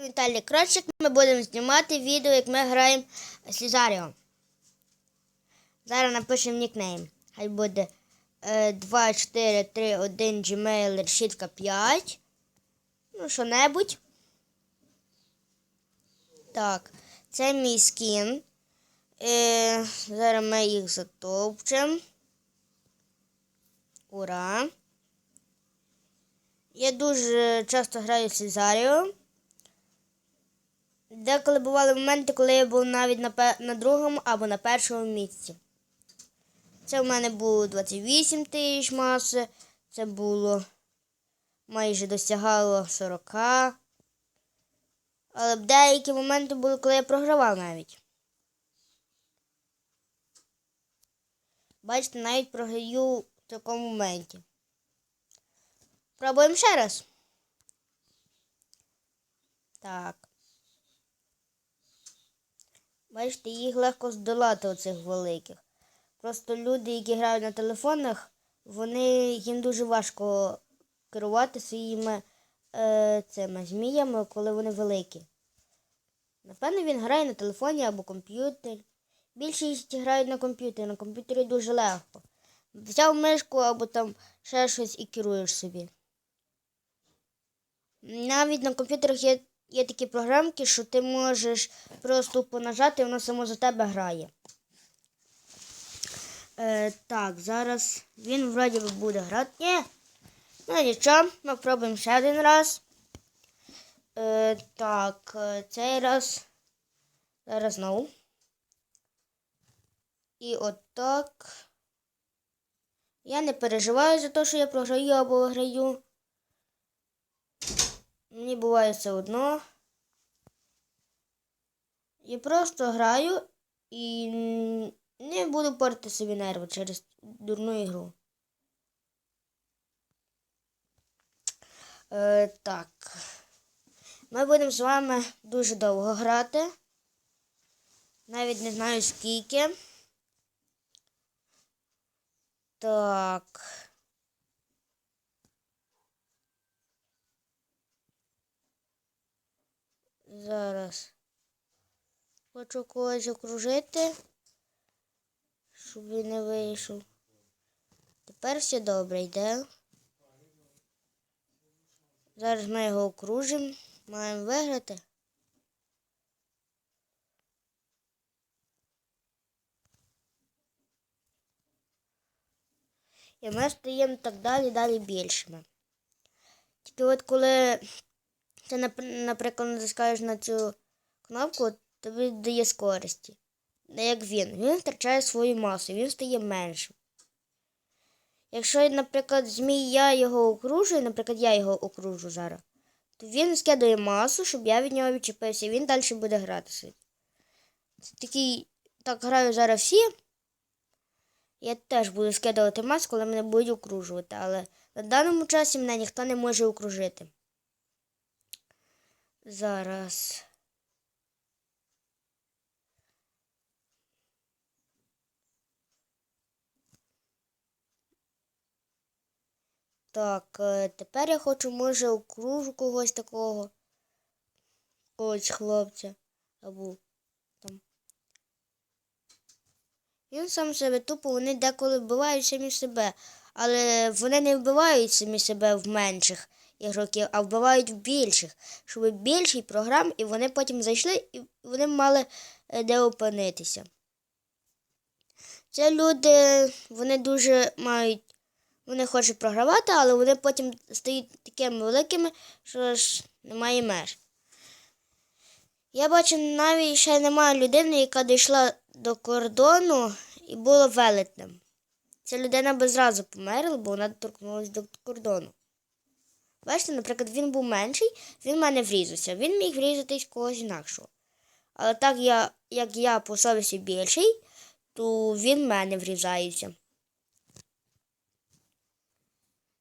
Віталій Кротчик, ми будемо знімати відео, як ми граємо Слізаріо. Зараз напишемо нікнейм. Хай буде е, 2, 4, 3, 1, Gmail, решітка 5. Ну, що-небудь. Так, це мій скін. Е, зараз ми їх затопчемо. Ура! Я дуже часто граю в Слізаріо. Деколи бували моменти, коли я був навіть на, на другому або на першому місці. Це в мене було 28 тисяч маси, це було майже досягало 40. Але деякі моменти були, коли я програвав навіть. Бачите, навіть програю в такому моменті. Пробуємо ще раз. Так. Бачите, їх легко здолати оцих великих. Просто люди, які грають на телефонах, вони їм дуже важко керувати своїми е, цими зміями, коли вони великі. Напевно, він грає на телефоні або комп'ютері. Більшість грають на комп'ютері. На комп'ютері дуже легко. Взяв мишку або там ще щось і керуєш собі. Навіть на комп'ютерах є, є такі програмки, що ти можеш просто понажати, і воно само за тебе грає. Е, так, зараз він вроді би буде грати. Ні. Ну нічого, ми пробуємо ще один раз. Е, так, е, цей раз. Зараз знову. І отак. Я не переживаю за те, що я програю або виграю. Мені буває все одно. Я просто граю і не буду портити собі нерви через дурну ігру. Е, так. Ми будемо з вами дуже довго грати. Навіть не знаю скільки. Так. Зараз. Хочу когось окружити, щоб він не вийшов. Тепер все добре йде. Зараз ми його окружимо. Маємо виграти. І ми стаємо так далі, далі більшими. Тільки от коли ти, наприклад, натискаєш на цю кнопку, тобі дає скорості. Як він. Він втрачає свою масу, він стає меншим. Якщо, наприклад, змій я його окружую, наприклад, я його окружу зараз, то він скидає масу, щоб я від нього відчепився, і він далі буде гратися. Такий, так граю зараз всі. Я теж буду скидувати масу, коли мене будуть окружувати, але на даному часі мене ніхто не може окружити. Зараз. Так, е, тепер я хочу, може, окружу когось такого. Когось хлопця. Або там. Він сам себе тупо, вони деколи вбивають самі себе. Але вони не вбивають самі себе в менших ігроків, а вбивають в більших. Щоб більший програм, і вони потім зайшли, і вони мали е, де опинитися. Це люди, вони дуже мають вони хочуть програвати, але вони потім стають такими великими, що ж немає меж. Я бачу, навіть ще немає людини, яка дійшла до кордону і була велетнем. Ця людина би зразу померла, бо вона доторкнулася до кордону. Бачите, наприклад, він був менший, він в мене врізався. Він міг врізатись когось інакшого. Але так я, як я по совісті більший, то він в мене врізається.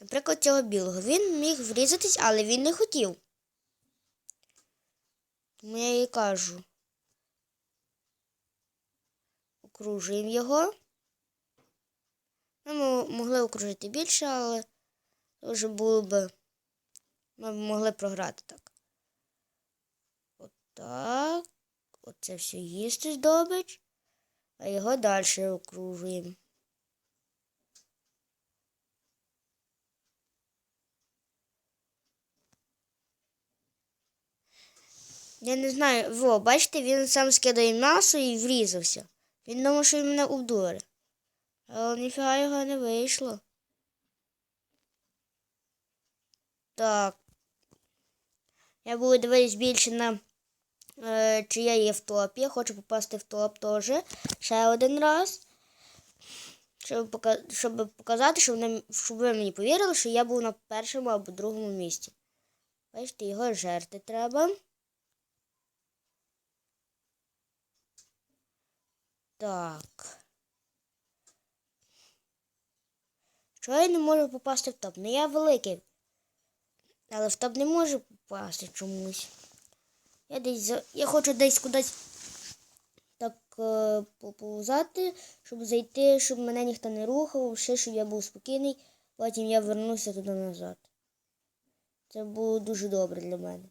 Наприклад, цього білого. Він міг врізатись, але він не хотів. Тому я їй кажу. Окружуємо його. Ми могли окружити більше, але вже було б. Ми б могли програти так. Так. Оце все їсти здобич. А його далі окружуємо. Я не знаю, во, бачите, він сам скидає м'ясо і врізався. Він думав, що він мене обдурить. Але ніфіга його не вийшло. Так. Я буду дивитись більше на е, чи я є в топі. Я хочу попасти в топ теж. Ще один раз. Щоб, пока- щоб показати, щоб, вони- щоб ви мені повірили, що я був на першому або другому місці. Бачите, його жерти треба. Так. Чого я не можу попасти в топ? Ну я великий. Але в топ не можу попасти чомусь. Я десь. Я хочу десь кудись так е, поповзати, щоб зайти, щоб мене ніхто не рухав, ще щоб я був спокійний, потім я вернуся туди назад. Це було дуже добре для мене.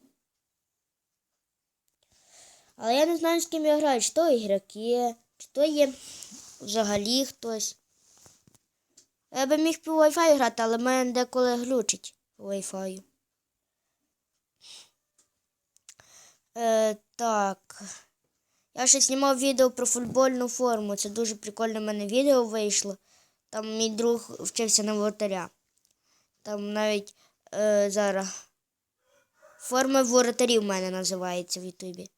Але я не знаю, з ким я граю, чи то ігроки, чи то є взагалі хтось. Я би міг по Wi-Fi грати, але в мене деколи глючить по Wi-Fi. Е, так. Я ще знімав відео про футбольну форму. Це дуже прикольне в мене відео вийшло. Там мій друг вчився на воротаря. Там навіть е, зараз форма воротарів в мене називається в Ютубі.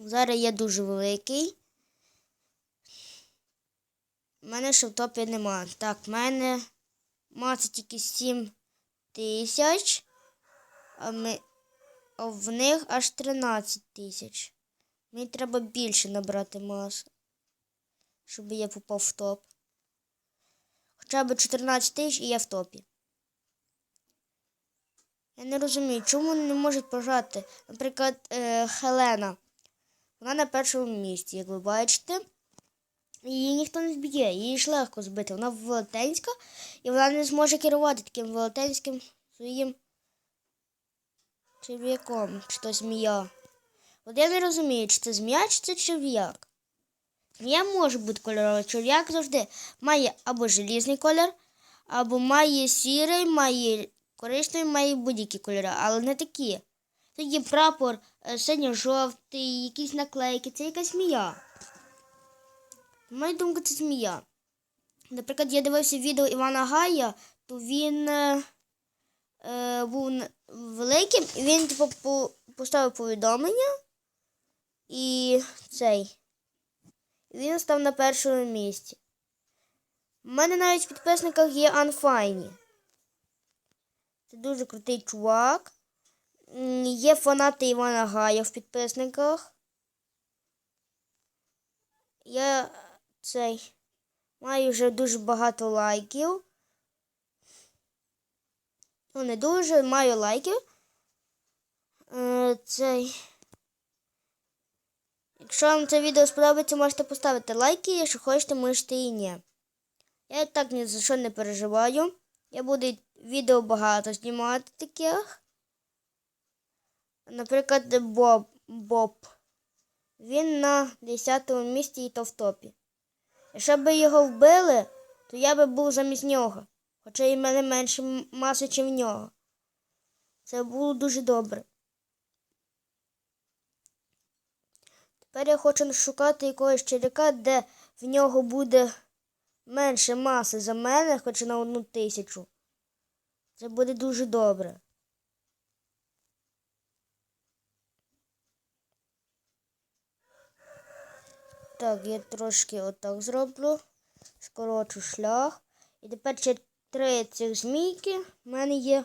Зараз я дуже великий. У мене ще в топі нема. Так, в мене маса тільки 7 тисяч, а, ми, в них аж 13 тисяч. Мені треба більше набрати маси, щоб я попав в топ. Хоча б 14 тисяч і я в топі. Я не розумію, чому вони не можуть пожати. Наприклад, е, Хелена. Вона на першому місці, як ви бачите. Її ніхто не зб'є, її ж легко збити. Вона велетенська і вона не зможе керувати таким велетенським своїм черв'яком, чи то змія. От я не розумію, чи це змія, чи це черв'як. Змія може бути кольорова, черв'як завжди має або желізний колір, або має сірий, має коричневий, має будь-які кольори, але не такі. Це є прапор е, синьо-жовтий, якісь наклейки, це якась змія. На мою думку, це змія. Наприклад, я дивився відео Івана Гая, то він е, був великим, і він типу, поставив повідомлення. І цей. Він став на першому місці. У мене навіть в підписниках є Анфайні. Це дуже крутий чувак. Є фанати Івана Гая в підписниках. Я цей маю вже дуже багато лайків. Ну, не дуже, маю лайків. Е, цей. Якщо вам це відео сподобається, можете поставити лайки, якщо хочете, можете і ні. Я так ні за що не переживаю. Я буду відео багато знімати таких. Наприклад, Боб. Боб. Він на 10-му місці і то в топі. Якщо б його вбили, то я би був замість нього. Хоча і в мене менше маси, ніж в нього. Це було дуже добре. Тепер я хочу шукати якогось черяка, де в нього буде менше маси за мене, хоч на одну тисячу. Це буде дуже добре. Так, я трошки отак зроблю. Скорочу шлях. І тепер три цих змійки в мене є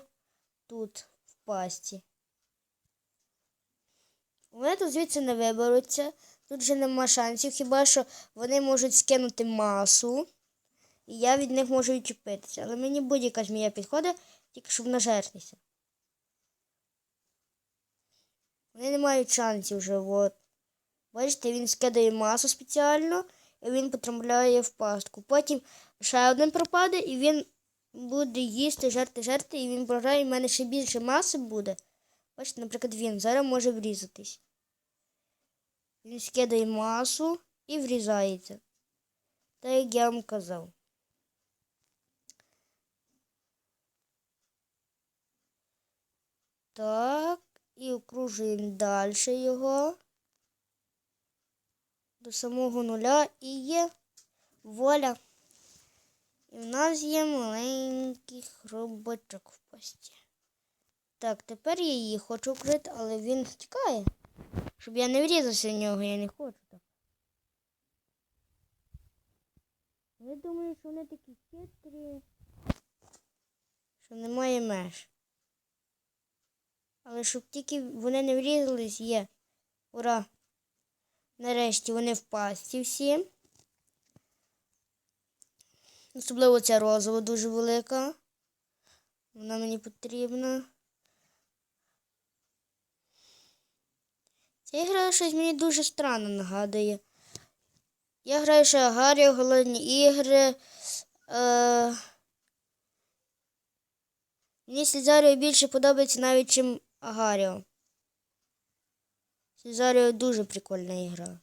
тут, в пасті. Вони тут звідси не виберуться. Тут вже нема шансів, хіба що вони можуть скинути масу. І я від них можу відчепитися. Але мені будь-яка змія підходить, тільки щоб нажертися. Вони не мають шансів вже, от. Бачите, він скидає масу спеціально, і він потрапляє в пастку. Потім ще один пропаде, і він буде їсти, жерти, жерти, і він програє, і в мене ще більше маси буде. Бачите, наприклад, він зараз може врізатись. Він скидає масу і врізається. Так як я вам казав. Так, і окружуємо далі його до самого нуля і є воля. І в нас є маленький хробачок в пасті. Так, тепер я її хочу вкрити, але він втікає. Щоб я не врізався в нього, я не хочу так. Я думаю, що вони такі хитрі, що немає меж. Але щоб тільки вони не врізались, є. Ура! Нарешті вони в пасті всі. Особливо ця розова дуже велика. Вона мені потрібна. Ця гра щось мені дуже странно нагадує. Я граю ще Агарію, голодні ігри. Е... Мені Слізаріо більше подобається навіть, чим Агаріо. Слізаріо дуже прикольна ігра.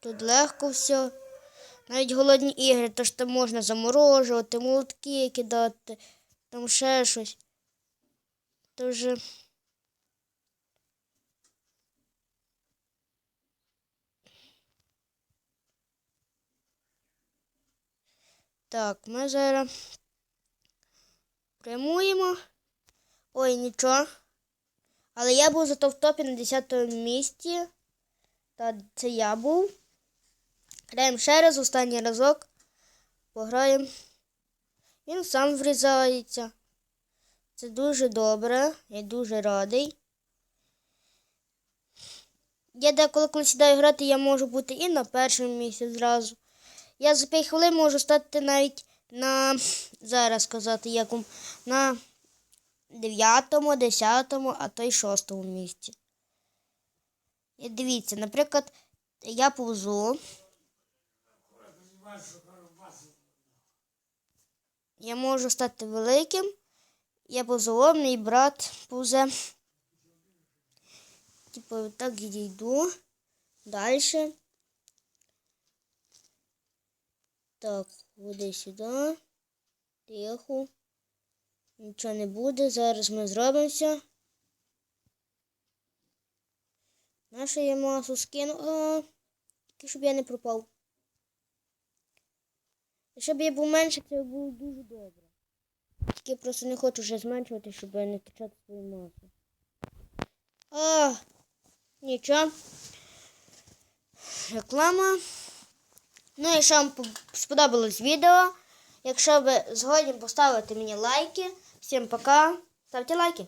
Тут легко все. Навіть голодні ігри, то ж там можна заморожувати, молотки кидати, там ще щось. Тож. Так, ми зараз прямуємо. Ой, нічого. Але я був зато в топі на 10 місці. Та це я був. Граємо ще раз, останній разок. Пограємо. Він сам врізається. Це дуже добре. Я дуже радий. Я деколи, коли сідаю грати, я можу бути і на першому місці зразу. Я за 5 хвилин можу стати навіть на зараз сказати, якому на 9, 10, а то й 6 місці. І дивіться, наприклад, я повзу. Я можу стати великим. Я мій брат повзе. Типу, так йду. Далі. Так, буде сюди. Тихо. Нічого не буде. Зараз ми зробимося. Нашу я масу скину. А, тільки щоб я не пропав. Щоб я був менше, це було дуже добре. Тільки я просто не хочу вже зменшувати, щоб не втрачати свою масу. А, нічого. Реклама. Ну, якщо вам сподобалось відео, якщо ви згодні поставити мені лайки. Всім пока. Ставте лайки.